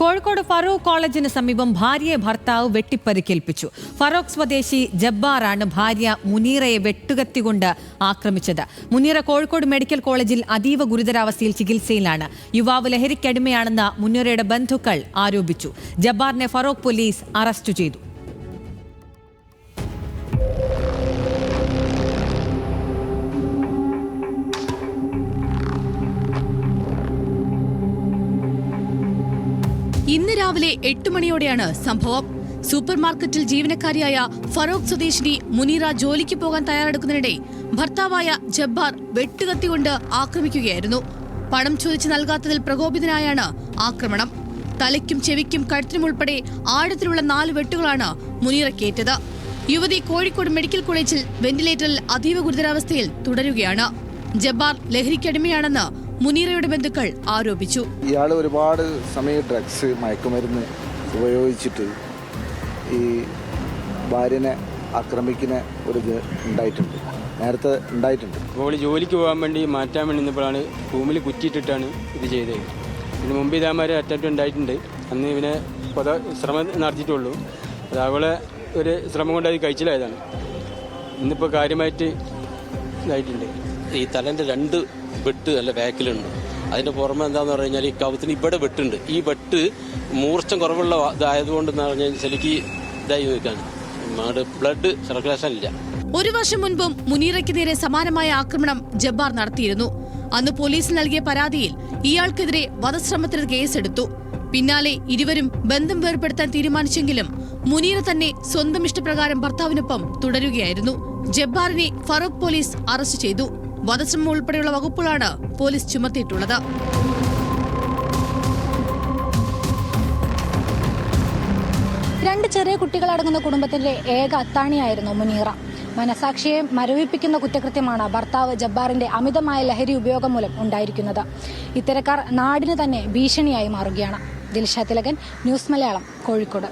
കോഴിക്കോട് ഫറൂഖ് കോളേജിന് സമീപം ഭാര്യയെ ഭർത്താവ് വെട്ടിപ്പരിക്കേൽപ്പിച്ചു. ഫറോക്ക് സ്വദേശി ജബ്ബാറാണ് ഭാര്യ മുനീറയെ വെട്ടുകത്തികൊണ്ട് ആക്രമിച്ചത്. മുനീറ കോഴിക്കോട് മെഡിക്കൽ കോളേജിൽ അതീവ ഗുരുതരാവസ്ഥയിൽ ചികിത്സയിലാണ്. യുവാവ് ലഹരിക്കടിമയാണെന്ന് മുനീറയുടെ ബന്ധുക്കൾ ആരോപിച്ചു. ജബ്ബാറിനെ ഫറോക്ക് പോലീസ് അറസ്റ്റ് ചെയ്തു. ഇന്ന് രാവിലെ എട്ട് മണിയോടെയാണ് സംഭവം. സൂപ്പർ മാർക്കറ്റിൽ ജീവനക്കാരിയായ ഫറോക്ക് സ്വദേശിനി മുനീറ ജോലിക്ക് പോകാൻ തയ്യാറെടുക്കുന്നതിനിടെ ഭർത്താവായ ജബ്ബാർ വെട്ടുകത്തിക്കൊണ്ട് ആക്രമിക്കുകയായിരുന്നു. പണം ചോദിച്ചു നൽകാത്തതിൽ പ്രകോപിതനായാണ് ആക്രമണം. തലയ്ക്കും ചെവിക്കും കഴുത്തിനും ഉൾപ്പെടെ ആഴത്തിലുള്ള നാല് വെട്ടുകളാണ് മുനീറക്കേറ്റത് യുവതി കോഴിക്കോട് മെഡിക്കൽ കോളേജിൽ വെന്റിലേറ്ററിൽ അതീവ ഗുരുതരാവസ്ഥയിൽ തുടരുകയാണ്. ജബ്ബാർ ലഹരിക്കടിമയാണെന്ന് മുനീറയുടെ ബന്ധുക്കൾ ആരോപിച്ചു. ഇയാൾ ഒരുപാട് സമയം ഡ്രഗ്സ് മയക്കുമരുന്ന് ഉപയോഗിച്ചിട്ട് ഈ ഭാര്യനെ ആക്രമിക്കുന്ന ഒരു ഇത് ഉണ്ടായിട്ടുണ്ട്. നേരത്തെ ഉണ്ടായിട്ടുണ്ട്. അപ്പോൾ ജോലിക്ക് പോകാൻ വേണ്ടി മാറ്റാൻ വേണ്ടി നിന്നപ്പോഴാണ് റൂമിൽ കുറ്റിയിട്ടിട്ടാണ് ഇത് ചെയ്തത്. ഇതിന് മുമ്പ് ഇതേമാതിരി അറ്റാറ്റ് ഉണ്ടായിട്ടുണ്ട്. അന്ന് ഇവനെ കൊത ശ്രമം നടത്തിയിട്ടുള്ളൂ. അത് അവളെ ഒരു ശ്രമം കൊണ്ട് അത് കഴിച്ചിലായതാണ്. ഇന്നിപ്പോൾ കാര്യമായിട്ട് ഇതായിട്ടുണ്ട്. ഈ തലന്റെ രണ്ട് വെട്ട് അല്ല ബാക്കിലുണ്ട് അതിന്റെ പുറമെ എന്താന്ന് പറഞ്ഞു കഴിഞ്ഞാൽ ഈ കവുത്തിന് ഇവിടെ വെട്ടുണ്ട്. ഈ വെട്ട് മൂർച്ചം കുറവുള്ള ഇതായതുകൊണ്ട് എന്ന് കഴിഞ്ഞാൽ ശരിക്ക് ഇതായി നിൽക്കാണ്. ബ്ലഡ് സർക്കുലേഷൻ ഇല്ല. ഒരു വർഷം മുൻപും മുനീറയ്ക്ക് നേരെ സമാനമായ ആക്രമണം ജബ്ബാർ നടത്തിയിരുന്നു. അന്ന് പോലീസിൽ നൽകിയ പരാതിയിൽ ഇയാൾക്കെതിരെ വധശ്രമത്തിന് കേസെടുത്തു. പിന്നാലെ ഇരുവരും ബന്ധം വേർപെടുത്താൻ തീരുമാനിച്ചെങ്കിലും മുനീറ തന്നെ സ്വന്തം ഇഷ്ടപ്രകാരം ഭർത്താവിനൊപ്പം തുടരുകയായിരുന്നു. ജബ്ബാറിനെ ഫറൂഖ് പോലീസ് അറസ്റ്റ് ചെയ്തു. വധശ്രമം ഉൾപ്പെടെയുള്ള വകുപ്പുകളാണ് പോലീസ് ചുമത്തിയിട്ടുള്ളത്. രണ്ട് ചെറിയ കുട്ടികളടങ്ങുന്ന കുടുംബത്തിന്റെ ഏക അത്താണിയായിരുന്നു മുനീറ. മനസാക്ഷിയെ മരവിപ്പിക്കുന്ന കുറ്റകൃത്യമാണ് ഭർത്താവ് ജബ്ബാറിന്റെ അമിതമായ ലഹരി ഉപയോഗം മൂലം ഉണ്ടായിരിക്കുന്നത്. ഇത്തരക്കാർ നാടിന് തന്നെ ഭീഷണിയായി മാറുകയാണ്. ദിൽഷ തിലകൻ ന്യൂസ് മലയാളം കോഴിക്കോട്.